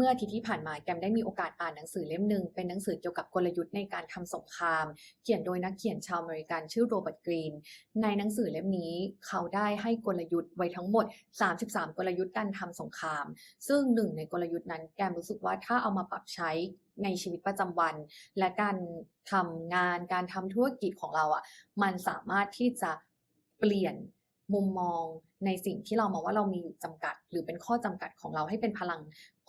เมื่ออาทิตย์ที่ผ่านมาแกมได้มีโอกาสอ่านหนังสือเล่มหนึ่งเป็นหนังสือเกี่ยวกับกลยุทธ์ในการทำสงคราม เขียนโดยนักเขียนชาวอเมริกันชื่อโรเบิร์ตกรีน ในหนังสือเล่มนี้เขาได้ให้กลยุทธ์ไว้ทั้งหมด 33 กลยุทธ์การทำสงคราม ซึ่งหนึ่งในกลยุทธ์นั้นแกมรู้สึกว่าถ้าเอามาปรับใช้ในชีวิตประจำวัน และการทำงานการทำธุรกิจของเราอะมันสามารถที่จะเปลี่ยน มุมมองในสิ่งที่เรามองว่าเรามีอยู่จำกัด หรือเป็นข้อจำกัดของเราให้เป็นพลัง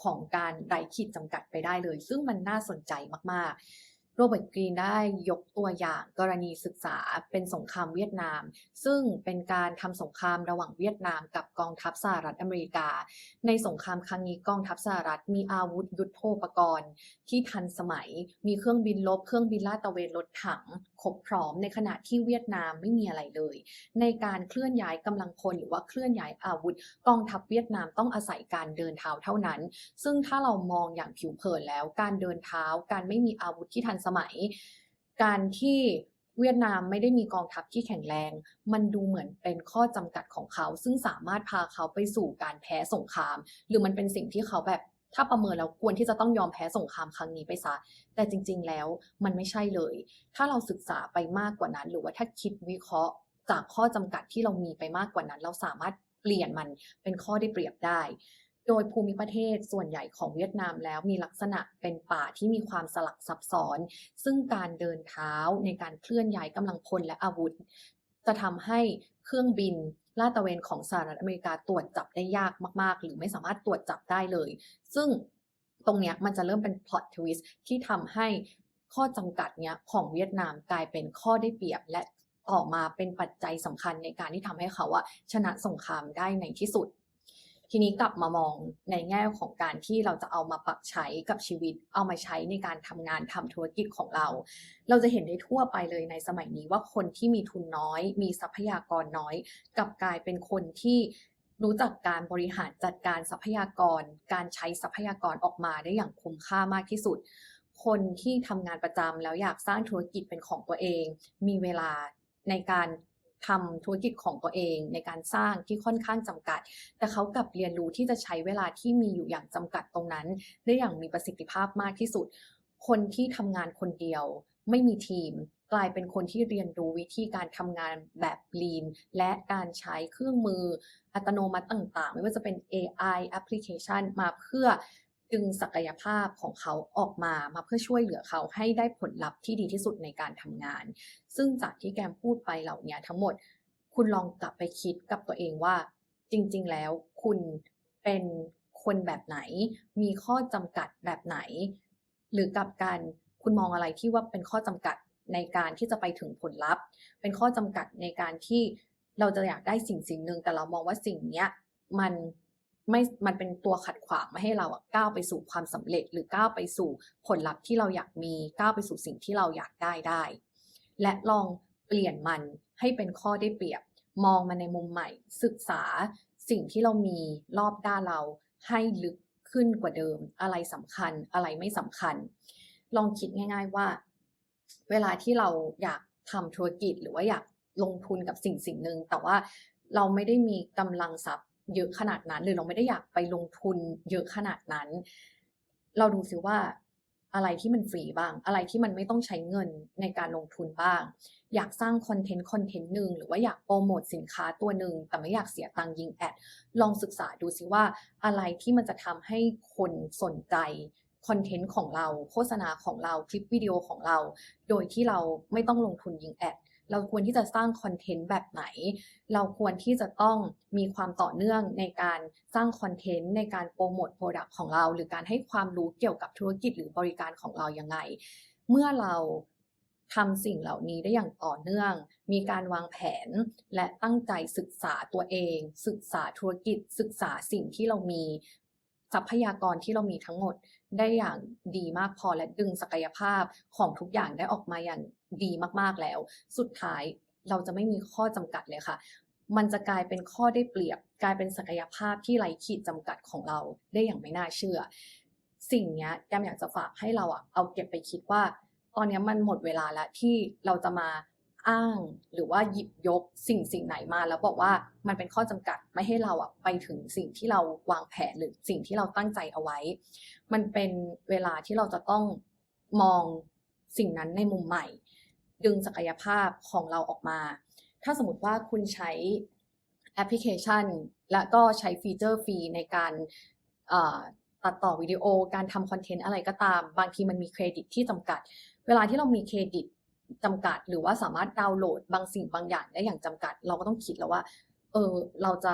ของการไร้ขีดจำกัดไปได้เลย ซึ่งมันน่าสนใจมากๆ โรเบิร์ตกรีนได้ยกตัวอย่างกรณีศึกษาเป็นสงครามเวียดนาม ซึ่งเป็นการทำสงครามระหว่างเวียดนามกับกองทัพสหรัฐอเมริกา ในสงครามครั้งนี้กองทัพสหรัฐมีอาวุธยุทโธปกรณ์ ที่ทันสมัย มีเครื่องบินลบ เครื่องบินลาดตระเวนรถถังครบพร้อมในขณะที่เวียดนามไม่มีอะไรเลย ในการเคลื่อนย้ายกำลังพลหรือว่าเคลื่อนย้ายอาวุธ กองทัพเวียดนามต้องอาศัยการเดินเท้าเท่านั้น ซึ่งถ้าเรามองอย่างผิวเผินแล้วการเดินเท้าการไม่มีอาวุธที่ทันสมัย การที่เวียดนามไม่ได้มีกองทัพที่แข็งแรง มันดูเหมือนเป็นข้อจำกัดของเขา ซึ่งสามารถพาเขาไปสู่การแพ้สงคราม หรือมันเป็นสิ่งที่เขาแบบถ้าประเมินแล้วควรที่จะต้องยอมแพ้สงครามครั้งนี้ไปซะ แต่จริง ๆ แล้วมันไม่ใช่เลย ถ้าเราศึกษาไปมากกว่านั้น หรือว่าถ้าคิดวิเคราะห์ จากข้อจำกัดที่เรามีไปมากกว่านั้น เราสามารถเปลี่ยนมันเป็นข้อได้เปรียบได้ โดยภูมิประเทศส่วนใหญ่ของเวียดนามแล้วมีลักษณะเป็นป่าที่มีความสลักซับซ้อน ซึ่งการเดินเท้าในการเคลื่อนย้ายกำลังพลและอาวุธ จะทำให้เครื่องบินลาดตระเวนของสหรัฐอเมริกาตรวจจับได้ยากมาก ๆ หรือไม่สามารถตรวจจับได้เลย ซึ่งตรงเนี้ยมันจะเริ่มเป็น plot twist ที่ทำให้ข้อจำกัดเนี้ยของเวียดนามกลายเป็นข้อได้เปรียบและออกมาเป็นปัจจัยสำคัญในการที่ทำให้เขาอะชนะสงครามได้ในที่สุด ทีนี้กลับมามองในแง่ของการที่เราจะเอามาปรับใช้กับชีวิต เอามาใช้ในการทำงานทำธุรกิจของเรา เราจะเห็นได้ทั่วไปเลยในสมัยนี้ว่าคนที่มีทุนน้อย มีทรัพยากรน้อยกลับกลายเป็นคนที่รู้จักการบริหารจัดการทรัพยากร การใช้ทรัพยากรออกมาได้อย่างคุ้มค่ามากที่สุด คนที่ทำงานประจำแล้วอยากสร้างธุรกิจเป็นของตัวเอง มีเวลาในการ ทำธุรกิจของตัวเองในการสร้างที่ค่อนข้างจำกัด แต่เขากลับเรียนรู้ที่จะใช้เวลาที่มีอยู่อย่างจำกัดตรงนั้น ได้อย่างมีประสิทธิภาพมากที่สุด คนที่ทำงานคนเดียว ไม่มีทีม กลายเป็นคนที่เรียนรู้วิธีการทำงานแบบ lean และการใช้เครื่องมืออัตโนมัติต่างๆ ไม่ว่าจะเป็น AI application มาเพื่อ ดึงศักยภาพของเขาออกมามาเพื่อช่วยเหลือเขาให้ได้ผลลัพธ์ที่ดีที่สุดในการทำงาน ซึ่งจากที่แกมพูดไปเหล่านี้ทั้งหมด คุณลองกลับไปคิดกับตัวเองว่า จริง ๆ แล้วคุณเป็นคนแบบไหน มีข้อจำกัดแบบไหน หรือกับการคุณมองอะไรที่ว่าเป็นข้อจำกัดในการที่จะไปถึงผลลัพธ์ เป็นข้อจำกัดในการที่เราจะอยากได้สิ่งสิ่งหนึ่งแต่เรามองว่าสิ่งเนี้ยมัน ไม่มันเป็นตัวขัดขวางไม่ให้เราก้าวไปสู่ความสำเร็จ หรือก้าวไปสู่ผลลัพธ์ที่เราอยากมีก้าวไปสู่สิ่งที่เราอยากได้ได้ และลองเปลี่ยนมันให้เป็นข้อได้เปรียบ มองมันในมุมใหม่ ศึกษาสิ่งที่เรามีรอบด้านเราให้ลึกขึ้นกว่าเดิม อะไรสำคัญอะไรไม่สำคัญ ลองคิดง่าย ๆว่า เวลาที่เราอยากทำธุรกิจหรือว่าอยากลงทุนกับสิ่งสิ่งหนึ่งแต่ว่าเราไม่ได้มีกำลังทรัพย์ เยอะขนาดนั้น หรือเราไม่ได้อยากไปลงทุนเยอะขนาดนั้น เราดูซิว่าอะไรที่มันฟรีบ้าง อะไรที่มันไม่ต้องใช้เงินในการลงทุนบ้าง อยากสร้างคอนเทนต์คอนเทนต์หนึ่งหรือว่าอยากโปรโมทสินค้าตัวหนึ่งแต่ไม่อยากเสียตังค์ยิงแอด ลองศึกษาดูซิว่าอะไรที่มันจะทำให้คนสนใจคอนเทนต์ของเรา โฆษณาของเรา คลิปวิดีโอของเรา โดยที่เราไม่ต้องลงทุนยิงแอด เราควรที่จะสร้างคอนเทนต์แบบไหน เราควรที่จะต้องมีความต่อเนื่องในการสร้างคอนเทนต์ในการโปรโมทโปรดักต์ของเรา หรือการให้ความรู้เกี่ยวกับธุรกิจหรือบริการของเรายังไง เมื่อเราทำสิ่งเหล่านี้ได้อย่างต่อเนื่อง มีการวางแผนและตั้งใจศึกษาตัวเอง ศึกษาธุรกิจ ศึกษาสิ่งที่เรามีทรัพยากรที่เรามีทั้งหมด ได้อย่างดีมากพอและดึงศักยภาพของทุกอย่างได้ออกมาอย่างดีมากๆแล้ว สุดท้ายเราจะไม่มีข้อจำกัดเลยค่ะ มันจะกลายเป็นข้อได้เปรียบ กลายเป็นศักยภาพที่ไร้ขีดจำกัดของเราได้อย่างไม่น่าเชื่อ สิ่งนี้แกมอยากจะฝากให้เราอะเอาเก็บไปคิดว่า ตอนนี้มันหมดเวลาแล้วที่เราจะมา อ้างหรือว่าหยิบยกสิ่งสิ่งไหนมาแล้วบอกว่ามันเป็นข้อจำกัดไม่ให้เราอะไปถึงสิ่งที่เราวางแผนหรือสิ่งที่เราตั้งใจเอาไว้ มันเป็นเวลาที่เราจะต้องมองสิ่งนั้นในมุมใหม่ ดึงศักยภาพของเราออกมา ถ้าสมมติว่าคุณใช้แอปพลิเคชัน และก็ใช้ฟีเจอร์ฟรีในการตัดต่อวิดีโอ การทำคอนเทนต์อะไรก็ตาม บางทีมันมีเครดิตที่จำกัด เวลาที่เรามีเครดิต จำกัด หรือว่าสามารถดาวน์โหลดบางสิ่งบางอย่างได้อย่างจำกัด เราก็ต้องคิดแล้วว่า เออเราจะ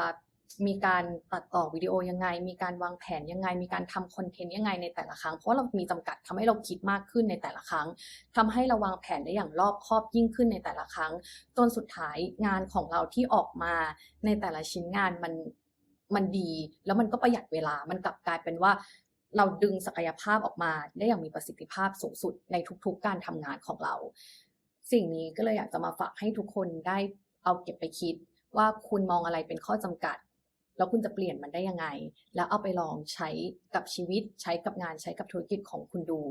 มีการตัดต่อวิดีโอยังไง มีการวางแผนยังไง มีการทำคอนเทนต์ยังไงในแต่ละครั้ง เพราะว่าเรามีจำกัดทำให้เราคิดมากขึ้นในแต่ละครั้งทำให้เราวางแผนได้อย่างรอบคอบยิ่งขึ้นในแต่ละครั้ง จนสุดท้ายงานของเราที่ออกมาในแต่ละชิ้นงานมันมันดี แล้วมันก็ประหยัดเวลา มันกลับกลายเป็นว่า เราดึงศักยภาพออกมาได้อย่างมีประสิทธิภาพสูงสุดในทุกๆการทำงานของเรา สิ่งนี้ก็เลยอยากจะมาฝากให้ทุกคนได้เอาเก็บไปคิด ว่าคุณมองอะไรเป็นข้อจำกัด แล้วคุณจะเปลี่ยนมันได้ยังไง แล้วเอาไปลองใช้กับชีวิต ใช้กับงานใช้กับธุรกิจของคุณดู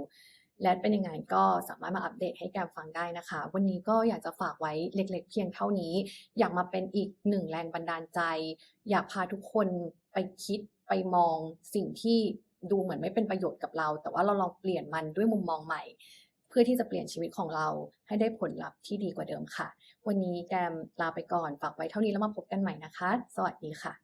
และเป็นยังไงก็สามารถมาอัปเดตให้แกมฟังได้นะคะ วันนี้ก็อยากจะฝากไว้เล็ก ๆ เพียงเท่านี้ อยากมาเป็นอีกหนึ่งแรงบันดาลใจ อยากพาทุกคนไปคิดไปมองสิ่งที่ดูเหมือนไม่เป็นประโยชน์กับเรา แต่ว่าเราลองเปลี่ยนมันด้วยมุมมองใหม่ พื่อที่จะเปลี่ยนชีวิตของเราให้ได้ผลลัพธ์ที่ดีกว่าเดิมค่ะ วันนี้แกมลาไปก่อนฝากไว้เท่านี้แล้วมาพบกันใหม่นะคะ สวัสดีค่ะ